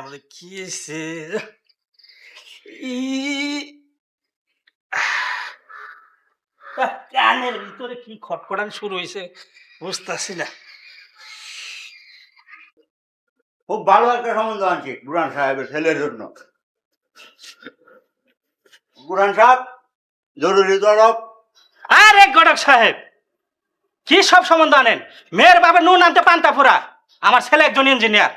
আমাদের কি আহ, কানের ভিতরে কি খটখটান শুরু হয়েছে বুঝতেছি না। খুব ভালো একটা সম্বন্ধ আনছি বুরান সাহেবের ছেলের জন্য। বুরান সাহেব জরুরি তরফ আরে গডক সাহেব কি সব সম্বন্ধ আনেন? মেয়ের বাবা নুন আনতে পান্তাপুরা আমার ছেলে একজন ইঞ্জিনিয়ার।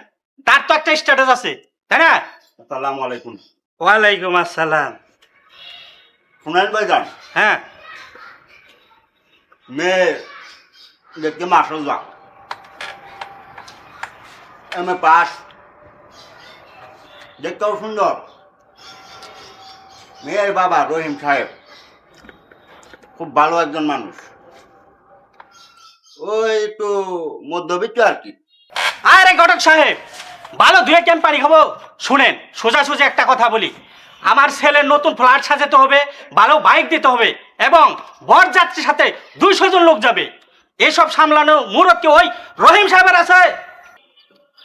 তার তো একটা স্ট্যাটাস আছে তাই না? আসসালামু আলাইকুম। ওয়ালাইকুম আসসালাম। শুনেন ভাইজান। হ্যাঁ। মেয়ে দেখতে মাসল যা এম এ পাস। দেখতেও সুন্দর। মেয়ের বাবা রহিম সাহেব। খুব ভালো একজন মানুষ। ওই একটু মধ্যবিত্ত আর কি। আরে ঘটক সাহেব ভালো ধুয়ে কেন পানি খাব? শুনেন সোজা সোজা একটা কথা বলি। আমার ছেলের নতুন ফ্ল্যাট সাজাতে হবে ভালো বাইক দিতে হবে এবং বরযাত্রীর সাথে দুইশো জন লোক যাবে। এসব সামলানো মুরত কি ওই রহিম সাহেবের আছে।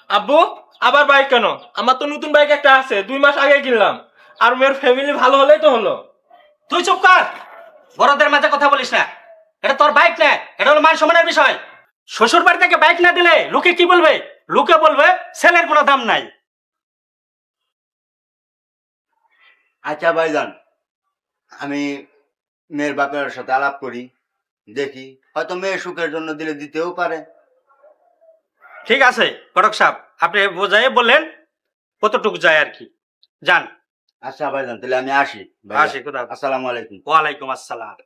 আব্বু আবার বাইক কেন? আমার তো নতুন বাইক একটা আছে দুই মাস আগে কিনলাম। আর মেয়ের ফ্যামিলি ভালো হলেই তো হলো। তুই চুপ কর! বড়দের মাঝে কথা বলিস না। এটা তোর বাইক না এটা হলো মান সম্মানের বিষয়। শ্বশুর বাড়ি থেকে বাইক না দিলে লোকে কি বলবে? লোকে বলবে ছেলের কোনো দাম নাই। আচ্ছা ভাইজান আমি মেয়ের বাপের সাথে আলাপ করি দেখি। হয়তো মেয়ে সুখের জন্য দিলে দিতেও পারে। ঠিক আছে ঘটক সাহেব আপনি বোঝাই বললেন কতটুকু যায় আর কি। যান। আচ্ছা ভাইজান তাহলে আমি আসি। আসি কোথাও। আসসালামু আলাইকুম। ওয়ালাইকুম আসসালাম।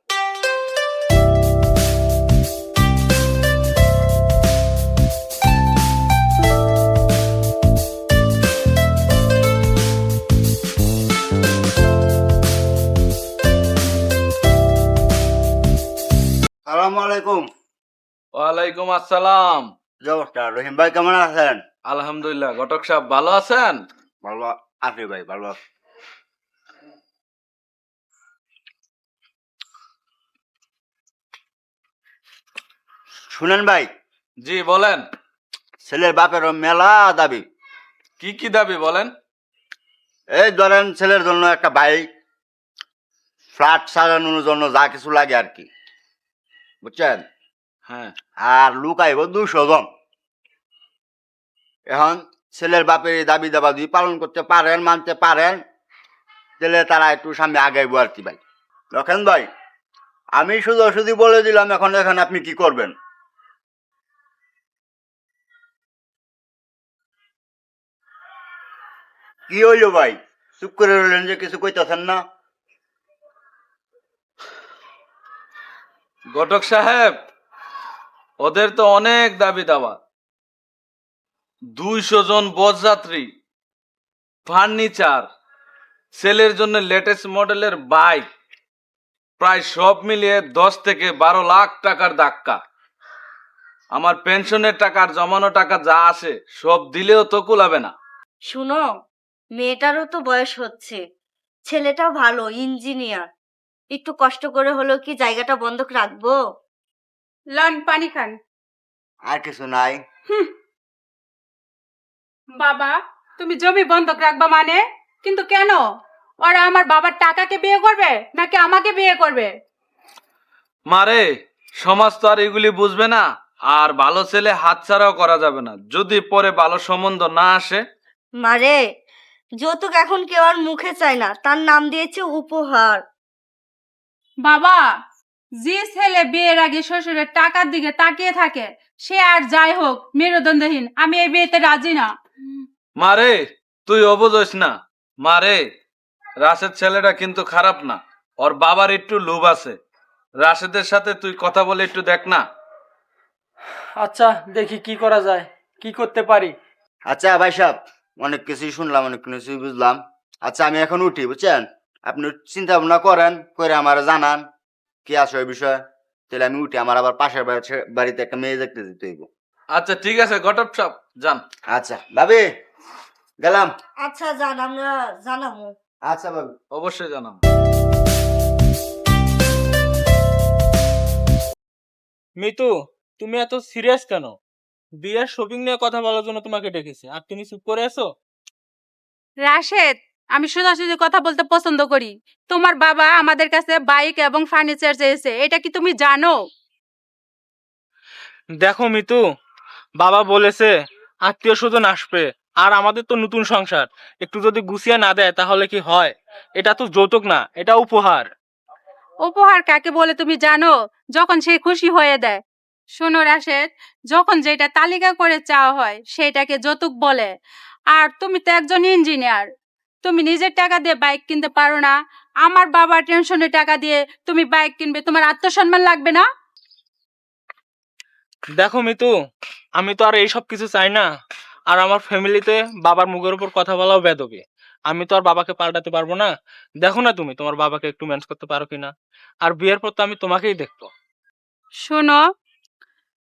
সালামু আলাইকুম। ওয়ালাইকুম আসসালাম। নমস্কার রহিম ভাই কেমন আছেন? আলহামদুলিল্লাহ। ঘটক সাহেব ভালো আছেন? ভালো আছি ভাই ভালো আছি। শুনেন ভাই জি বলেন। ছেলের বাপের মেলা দাবি। কি কি দাবি বলেন? এই ধরেন ছেলের জন্য একটা বাইক ফ্ল্যাট সাজানোর জন্য যা কিছু লাগে আর কি। বুঝছেন? হ্যাঁ। আর লোক আইব দুশো জন এখন ছেলের বাপের দাবি দাবা যদি পালন করতে পারেন মানতে পারেন তাহলে তারা একটু সামনে আগাইবো আর কি ভাই লক্ষেন ভাই আমি শুধু শুধু বলে দিলাম এখন এখন আপনি কি করবেন? কি হইল ভাই? চুপ করে রইলেন যে কিছু কইতেছেন না? ঘটক সাহেব, ওদের তো অনেক দাবি দাবা দুইশো জন বসযাত্রী ফার্নিচার ছেলের জন্য লেটেস্ট মডেলের বাইক, প্রায় সব মিলিয়ে দশ থেকে বারো লাখ টাকার ধাক্কা। আমার পেনশনের টাকার জমানো টাকা যা আসে সব দিলেও তো কুলাবে না। শুনো, মেয়েটারও তো বয়স হচ্ছে, ছেলেটাও ভালো, ইঞ্জিনিয়ার। একটু কষ্ট করে হলেও কি জায়গাটা বন্ধক রাখব? লন পানি খান। আর কিছু নাই। বাবা তুমি জমি বন্ধক রাখবা মানে? কিন্তু কেন? ওরা আমার বাবার টাকাকে বিয়ে করবে নাকি আমাকে বিয়ে করবে? মারে সমাজ তো আর এগুলি বুঝবে না। আর ভালো ছেলে হাতছাড়াও করা যাবে না। যদি পরে ভালো সম্বন্ধ না আসে? মারে যৌতুক এখন কেউ আর মুখে চায় না। তার নাম দিয়েছে উপহার। বাবা যে ছেলে বিয়ের আগে শ্বশুরের টাকার দিকে তাকিয়ে থাকে সে আর যাই হোক মেরুদণ্ডহীন আমি এই বিয়েতে রাজি না। মারে তুই অবুঝস না। মারে রাশেদ ছেলেটা কিন্তু খারাপ না। ওর বাবার একটু লোভ আছে। রাশেদের সাথে তুই কথা বলে একটু দেখ না। আচ্ছা দেখি কি করা যায় কি করতে পারি। আচ্ছা ভাই সাহেব অনেক কিছুই শুনলাম অনেক কিছুই বুঝলাম। আচ্ছা আমি এখন উঠি বুঝছেন? আপনি চিন্তা ভাবনা করেন করে আমার জানান কি আছে ওই বিষয়ে। তাহলে আমি উঠি আমার আবার পাশের বাড়িতে একটা মেয়ে দেখতে যেতে হইব। আচ্ছা ঠিক আছে ঘটক সাহেব যান। আচ্ছা ভাবি গেলাম। আচ্ছা জান আমরা জানাব। আচ্ছা ভাবি। অবশ্যই জানাম মিতু তুমি এত সিরিয়াস কেন? বিয়ের শপিং নিয়ে কথা বলার জন্য তোমাকে ডেকেছি। আর তুমি চুপ করে আছো? রাশেদ আমি সোজাসুজি কথা বলতে পছন্দ করি। তোমার বাবা আমাদের কাছে বাইক এবং ফার্নিচার চেয়েছে এটা কি তুমি জানো? দেখো মিতু বাবা বলেছে আত্মীয় স্বজন আসবে আর আমাদের তো নতুন সংসার। একটু যদি গুছিয়ে না দেয় তাহলে কি হয়? এটা তো যৌতুক না এটা উপহার। উপহার কাকে বলে তুমি জানো? যখন সে খুশি হয়ে দেয়। শোনো রাশেদ যখন যেটা তালিকা করে চাওয়া হয় সেটাকে যৌতুক বলে। আর তুমি তো একজন ইঞ্জিনিয়ার তুমি নিজের টাকা দিয়ে বাইক কিনতে পারো না। আমার বাবা টেনশনে টাকা দিয়ে তুমি বাইক কিনবে তোমার আত্মসম্মান লাগবে না? দেখো মিতু আমি তো আর এইসব কিছু চাই না। আর আমার ফ্যামিলিতে বাবার মুখের উপর কথা বলাও বেদবি। আমি তো আর বাবাকে পাল্টাতে পারব না। দেখো না তুমি তোমার বাবাকে একটু ম্যানেজ করতে পারো কিনা। আর বিয়ের পর তো আমি তোমাকেই দেখব। শোনো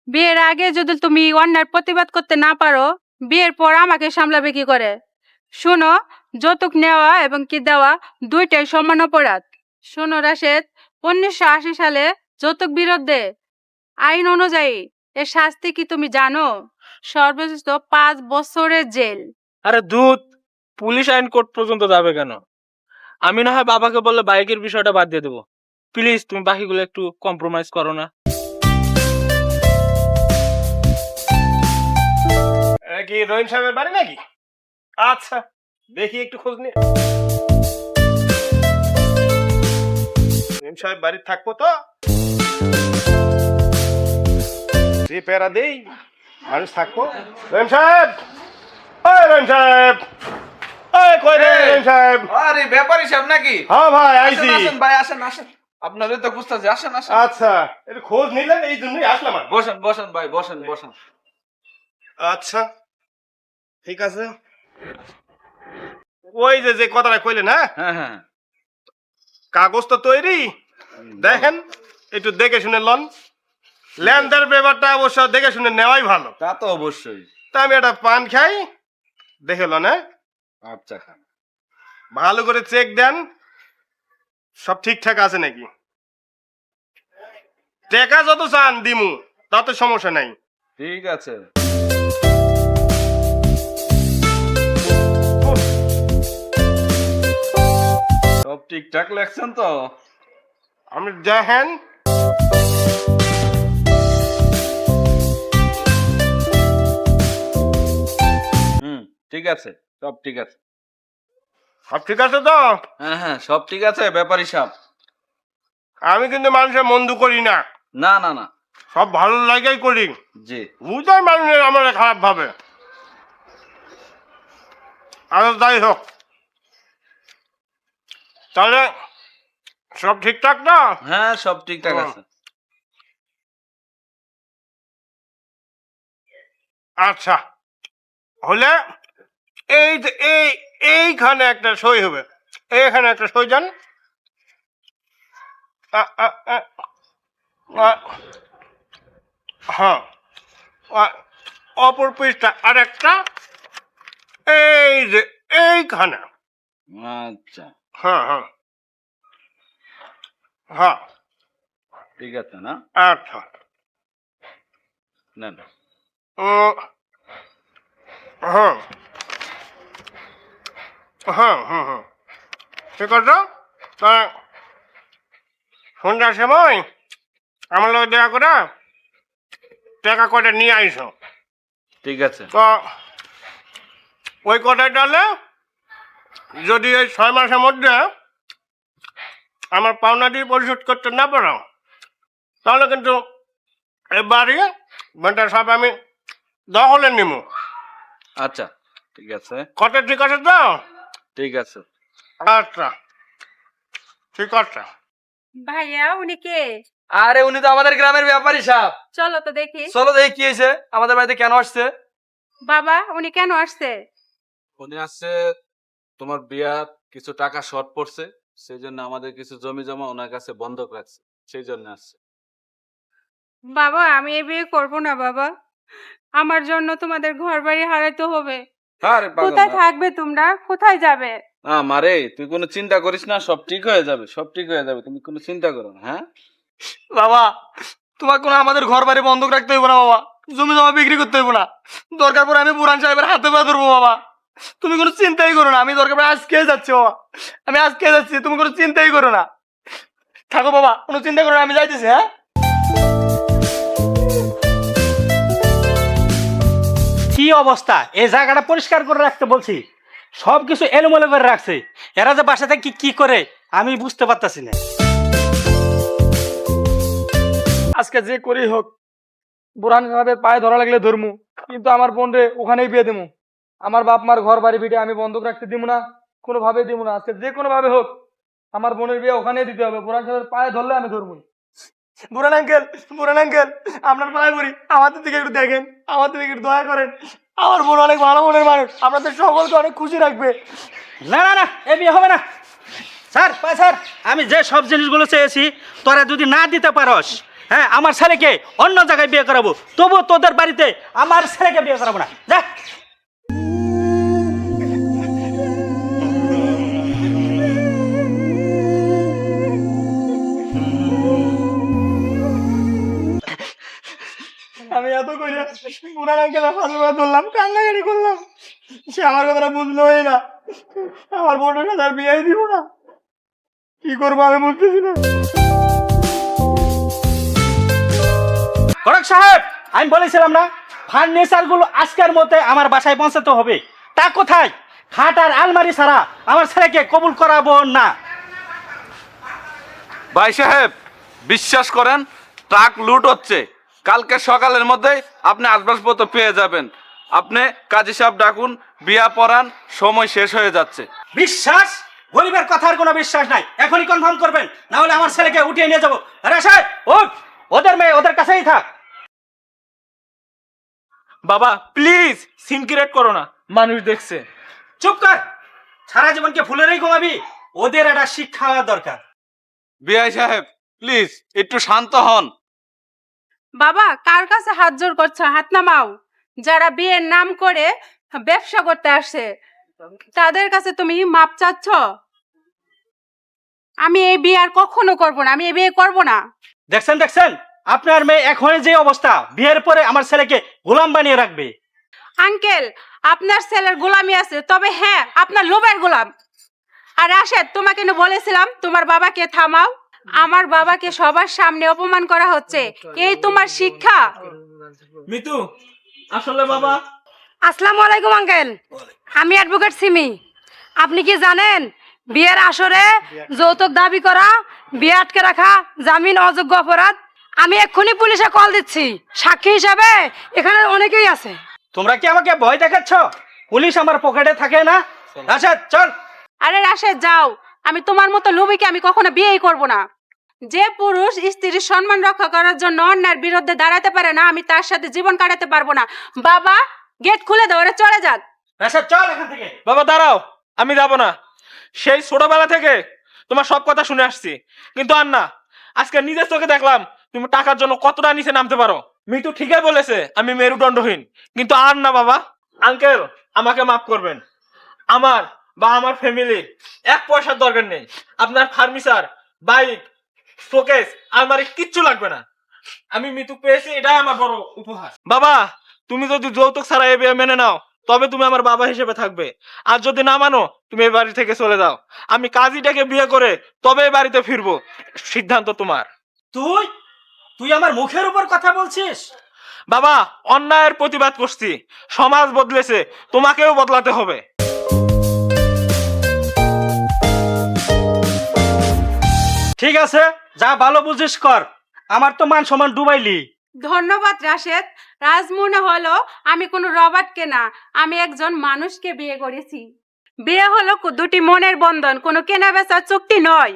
বিয়ের আগে যদি তুমি অন্যার প্রতিবাদ করতে না পারো বিয়ের পর আমাকে সামলাবে কি করে? শোনো যৌতুক নেওয়া এবং কি দেওয়া দুইটাই সমান অপরাধ। শোনো রাশেদ উনিশশো আশি সালে যৌতুক বিরুদ্ধে আইন অনুযায়ী এর শাস্তি কি তুমি জানো? সর্বোচ্চ পাঁচ বছরের জেল। আরে দুধ পুলিশ আইন কোর্ট পর্যন্ত যাবে কেন? আমি না হয় বাবাকে বললে বাইকের বিষয়টা বাদ দিয়ে দেবো। প্লিজ তুমি বাকিগুলো একটু কম্প্রোমাইজ করো না। কি রহিম সাহেবের বাড়ি নাকি? আচ্ছা। দেখি একটু খোঁজ নিয়ে। রহিম সাহেব বাড়ি থাকব তো? যে পেরা দেই মানুষ থাকব। রহিম সাহেব! ওই রহিম সাহেব! ওই কই রে রহিম সাহেব? আরে ব্যাপারই সাহেব নাকি? হ্যাঁ ভাই আইছি। আসেন আসেন ভাই আসেন আসেন। আপনাদের তো খুঁজতেছি আসেন আসেন। আচ্ছা একটু খোঁজ নিলেন এই জন্যই আসলাম আর বসেন বসেন ভাই বসেন বসেন। আচ্ছা ঠিক আছে। ওই যে যে কথাটা কইলেন হ্যাঁ? হ্যাঁ হ্যাঁ। কাগজ তো তৈরি। দেখেন একটু দেখে শুনে লন। ল্যান্ডের ব্যাপারটা অবশ্য দেখে শুনে নেওয়াই ভালো। তা তো অবশ্যই। তা আমি একটা পান খাই দেখে লন হ্যাঁ? আচ্ছা। খান ভালো করে চেক দেন সব ঠিকঠাক আছে নাকি? টাকা যত চান দিমু তাতে সমস্যা নাই। ঠিক আছে। সব ঠিকঠাক লেখছেন তো? আমি দেখেন হুম ঠিক আছে সব ঠিক আছে। সব ঠিক আছে তো? হ্যাঁ হ্যাঁ সব ঠিক আছে ব্যাপারই সাহেব আমি কিন্তু মানুষের মন্দ করি না। না না না। সব ভালো লাগাই করি। জি। বুঝাই মানুষের আমার খারাপ ভাবে। আচ্ছা যাই হোক। তাহলে সব ঠিকঠাক না হ্যাঁ সব ঠিকঠাক। আছে। আচ্ছা হলে এই যে এই এইখানে একটা সই হবে। এইখানে একটা সই যান। হ্যাঁ অপর পৃষ্ঠা আর একটা এই যে এইখানে। আচ্ছা। হ্যাঁ হ্যাঁ। হ্যাঁ। ঠিক আছে না? আচ্ছা। নেন। উম, হ্যাঁ। হ্যাঁ হ্যাঁ হ্যাঁ। ঠিক আছে তা সন্ধ্যার সময় আমার লোক দেখা করে টাকা কটা নিয়ে আইসো? ঠিক আছে। তো ওই কটায় ডালে যদি এই ছয় মাসের মধ্যে আমার পাওনা দিয়ে পরিশোধ করতে না পারো তাহলে কিন্তু এই বাড়ি ঘণ্টা সব আমি দখলে নিব। আচ্ছা ঠিক আছে। কত ঠিক আছে তো? ঠিক আছে। আচ্ছা ঠিক আছে। ভাইয়া উনি কে? আরে উনি তো আমাদের গ্রামের ব্যাপারী সাহেব। চলো তো দেখি। চলো দেখি কি হয়েছে আমাদের বাড়িতে কেন আসছে? বাবা উনি কেন আসছে? উনি আসছে তোমার বিয়ার কিছু টাকা শর্ট পড়ছে সেই জন্য আমাদের কিছু জমি জমা ওনার কাছে বন্ধক রাখছে সেই জন্য আসছে। বাবা আমি এ বিয়ে করব না বাবা। আমার জন্য তোমাদের ঘর বাড়ি হারাইতে হবে। আরে পাগল কোথায় না। থাকবে তোমরা? কোথায় যাবে? না মারে তুই কোনো চিন্তা করিস না সব ঠিক হয়ে যাবে সব ঠিক হয়ে যাবে তুমি কোনো চিন্তা করো না হ্যাঁ? বাবা তোমার কোনো আমাদের ঘর বাড়ি বন্ধক রাখতে হইব না বাবা জমি জমা বিক্রি করতে হইব না। দরকার পড়ে আমি বুরান সাহেবের হাতে পা ধরবো বাবা। তুমি কোনো চিন্তাই করো না আমি দরকার আজকে যাচ্ছি বাবা। আমি আজকে যাচ্ছি তুমি কোনো চিন্তাই করো না। থাকো বাবা কোনো চিন্তা করো না আমি যাইতেছি হ্যাঁ? কি অবস্থা? এই জায়গাটা পরিষ্কার করে রাখতে বলছি। সব কিছু এলোমেলো করে রাখছে। এরা যে বাসাতে কি কি করে আমি বুঝতে পারতাছি না। আজকে যে করেই হোক বুরহান সাহেবের পায়ে ধরা লাগলে ধরমু কিন্তু আমার বোন রে ওখানেই বিয়ে দেবো আমার বাপ মার ঘর বাড়ি ভিটে আমি বন্ধক রাখতে দিব না কোনোভাবে দিব না আজকে যে কোনো ভাবে হোক আমার বোনের বিয়ে ওখানেই দিতে হবে। বুরহান সাহেবের পায়ে ধরলে আমি ধরবো বুরান আঙ্কেল বুরান আঙ্কেল আপনার পায়ে পড়ি আমাদের দিকে একটু দেখেন আমাদের দিকে একটু দয়া করেন। আমার বোন অনেক ভালো মনের মানুষ আপনাদের সকলকে অনেক খুশি রাখবে। না না না এ বিয়ে হবে না। স্যার পাই স্যার আমি যে সব জিনিসগুলো চেয়েছি তোরা যদি না দিতে পারস হ্যাঁ আমার ছেলেকে অন্য জায়গায় বিয়ে করাবো তবু তোদের বাড়িতে আমার ছেলেকে বিয়ে করাবো না। যা। করে আঙ্কেল করে ধরলাম কান্নাকাটি করলাম। সে আমার কথাটা বুঝলোই না। আমার বোনের সাথে আর বিয়ে দিব না। কি করব আমি বুঝতেছি না। করক সাহেব আমি বলেছিলাম না ফার্নিচারগুলো আজকের মধ্যে আমার বাসায় পৌঁছাতে হবে। তা কোথায়? খাট আর আলমারি ছাড়া আমার ছেলেকে কবুল করাবো না। ভাই সাহেব বিশ্বাস করেন ট্রাক লুট হচ্ছে। কালকে সকালের মধ্যেই আপনি আসবাবপত্র পেয়ে যাবেন। আপনি কাজী সাহেব ডাকুন বিয়া পড়ান সময় শেষ হয়ে যাচ্ছে। বিশ্বাস? গরিবের কথার কোনো বিশ্বাস নাই। এখনই কনফার্ম করবেন না হলে আমার ছেলেকে উঠিয়ে নিয়ে যাব। আরে সাহেব উঠ! ওদের মেয়ে ওদের কাছেই থাক। বাবা প্লিজ সিনক্রিয়েট করো না। মানুষ দেখছে। চুপ কর! সারা জীবনকে ফুলেরই ঘুমাবি। ওদের একটা শিক্ষা দরকার। বিআই সাহেব প্লিজ একটু শান্ত হন। বাবা কার কাছে হাত জোর করছ? হাত নামাও। যারা বিয়ের নাম করে ব্যবসা করতে আসে তাদের কাছে তুমি মাপ চাচ্ছ? আমি এই বিয়ে আর কখনো করব না আমি এই বিয়ে করব না। দেখছেন দেখছেন? আপনার মেয়ে এখনই যে অবস্থা বিয়ের পরে আমার ছেলেকে গোলাম বানিয়ে রাখবে। আঙ্কেল আপনার ছেলের গোলামি আছে তবে হ্যাঁ আপনার লোভের গোলাম। আর রাশেদ তোমাকে বলেছিলাম তোমার বাবাকে থামাও। আমার বাবাকে সবার সামনে অপমান করা হচ্ছে। এই তোমার শিক্ষা? মিতু আসলে বাবা। আসসালামু আলাইকুম আঙ্কেল। আমি অ্যাডভোকেট সিমি। আপনি কি জানেন বিয়ের আসরে যৌতুক দাবি করা বিয়ে আটকে রাখা জামিন অযোগ্য অপরাধ? আমি এক্ষুনি পুলিশে কল দিচ্ছি। সাক্ষী হিসাবে এখানে অনেকেই আছে। তোমরা কি আমাকে ভয় দেখাচ্ছ? পুলিশ আমার পকেটে থাকে না? আচ্ছা চল। আরে রাশেদ যাও। আমি তোমার মতো লোভীকে আমি কখনো বিয়েই করব না। যে পুরুষ স্ত্রীর সম্মান রক্ষা করার জন্য অন্যায়ের বিরুদ্ধে দাঁড়াতে পারে না, আমি তার সাথে জীবন কাটাতে পারব না। বাবা, গেট খুলে দাও চলে যাক। আচ্ছা চল এখান থেকে। বাবা, দাঁড়াও, আমি যাব না। সেই ছোটবেলা থেকে তোমার সব কথা শুনে আসছি। কিন্তু আর না, আজকে নিজের চোখে দেখলাম তুমি টাকার জন্য কতটা নিচে নামতে পারো। মিতু ঠিকই বলেছে, আমি মেরুদণ্ডহীন। কিন্তু আর না, বাবা। আঙ্কেল, আমাকে মাফ করবেন। আমার বা আমার ফ্যামিলির এক পয়সার দরকার নেই। আপনার ফার্নিচার, বাইক শোকেস আলমারি কিচ্ছু লাগবে না। আমি মিতু পেয়েছি এটাই আমার বড় উপহার। বাবা তুমি যদি যৌতুক ছাড়া এ বিয়ে মেনে নাও তবে তুমি আমার বাবা হিসেবে থাকবে। আর যদি না মানো তুমি এই বাড়ি থেকে চলে যাও। আমি কাজীটাকে বিয়ে করে তবে এই বাড়িতে ফিরবো। সিদ্ধান্ত তোমার। তুই? তুই আমার মুখের উপর কথা বলছিস? বাবা অন্যায়ের প্রতিবাদ করছি। সমাজ বদলেছে তোমাকেও বদলাতে হবে। ঠিক আছে যা ভালো বুঝিস কর। আমার তো মান সমান ডুবাইলি। ধন্যবাদ রাশেদ। রাজ মনে হলো আমি কোনো রবার্টকে না আমি একজন মানুষকে বিয়ে করেছি। বিয়ে হলো দুটি মনের বন্ধন কোনো কেনা বেচার চুক্তি নয়।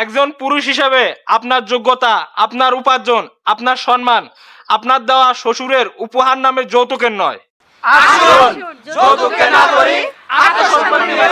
একজন পুরুষ হিসাবে আপনার যোগ্যতা আপনার উপার্জন আপনার সম্মান আপনার দেওয়া শ্বশুরের উপহার নামে যৌতুকের নয়। আসুন, যৌতুকে না করি, আত্মসম্মান নিয়ে।